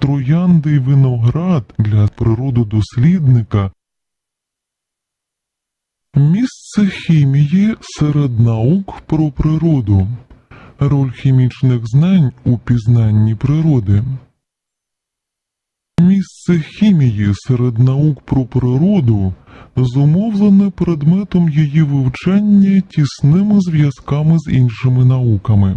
троянди й виноград для природодослідника. Місце хімії серед наук про природу. Роль хімічних знань у пізнанні природи. Місце хімії серед наук про природу зумовлене предметом її вивчання тісними зв'язками з іншими науками,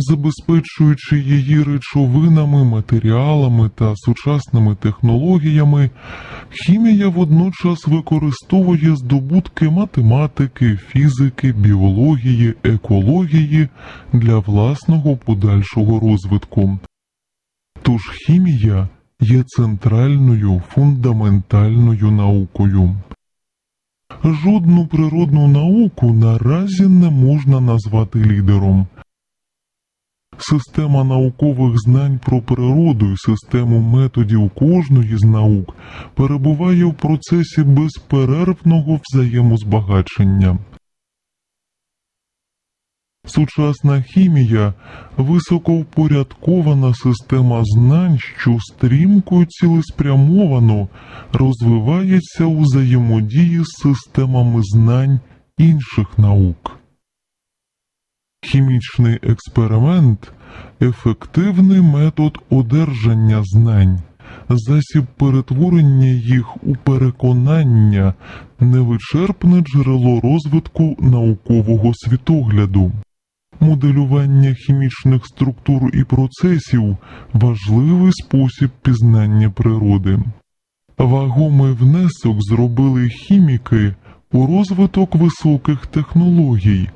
забезпечуючи її речовинами, матеріалами та сучасними технологіями, хімія водночас використовує здобутки математики, фізики, біології, екології для власного подальшого розвитку. Тож хімія є центральною фундаментальною наукою. Жодну природну науку наразі не можна назвати лідером. Система наукових знань про природу і систему методів кожної з наук перебуває в процесі безперервного взаємозбагачення. Сучасна хімія високовпорядкована система знань, що стрімко і цілеспрямовано розвивається у взаємодії з системами знань інших наук. Хімічний експеримент ефективний метод одержання знань, засіб перетворення їх у переконання, невичерпне джерело розвитку наукового світогляду. Моделювання хімічних структур і процесів важливий спосіб пізнання природи. Вагомий внесок зробили хіміки у розвиток високих технологій,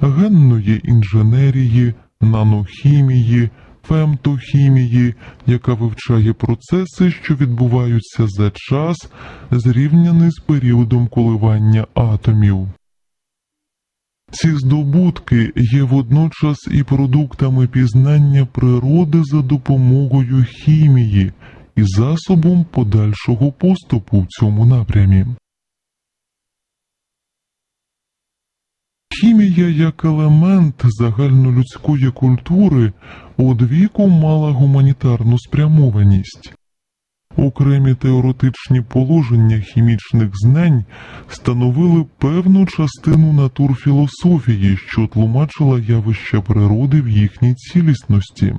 генної інженерії, нанохімії, фемтохімії, яка вивчає процеси, що відбуваються за час, зрівняний з періодом коливання атомів. Ці здобутки є водночас і продуктами пізнання природи за допомогою хімії і засобом подальшого поступу в цьому напрямі. Хімія як елемент загальнолюдської культури одвіку мала гуманітарну спрямованість. Окремі теоретичні положення хімічних знань становили певну частину натурфілософії, що тлумачила явища природи в їхній цілісності.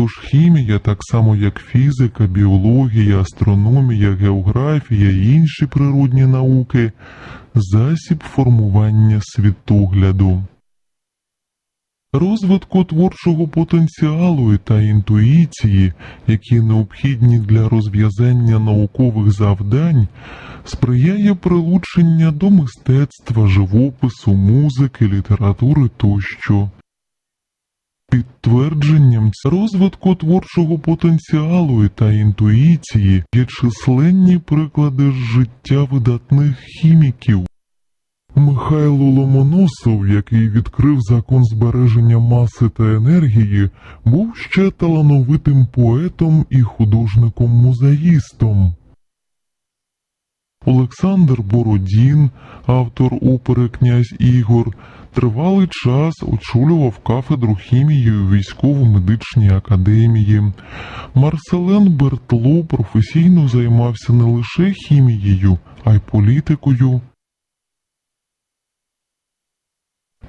Тож хімія, так само як фізика, біологія, астрономія, географія і інші природні науки, засіб формування світогляду. Розвитку творчого потенціалу та інтуїції, які необхідні для розв'язання наукових завдань, сприяє прилучення до мистецтва, живопису, музики, літератури тощо. Підтвердженням розвитку творчого потенціалу та інтуїції є численні приклади життя видатних хіміків. Михайло Ломоносов, який відкрив закон збереження маси та енергії, був ще талановитим поетом і художником-музеїстом. Олександр Бородін, автор опери Князь Ігор, тривалий час очолював кафедру хімії військово-медичній академії. Марселен Бертло професійно займався не лише хімією, а й політикою.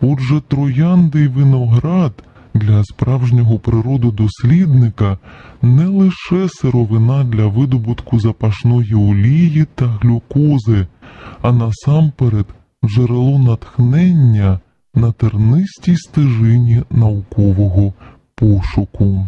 Отже, троянди й виноград для справжнього природодослідника не лише сировина для видобутку запашної олії та глюкози, а насамперед джерело натхнення на тернистій стежині наукового пошуку.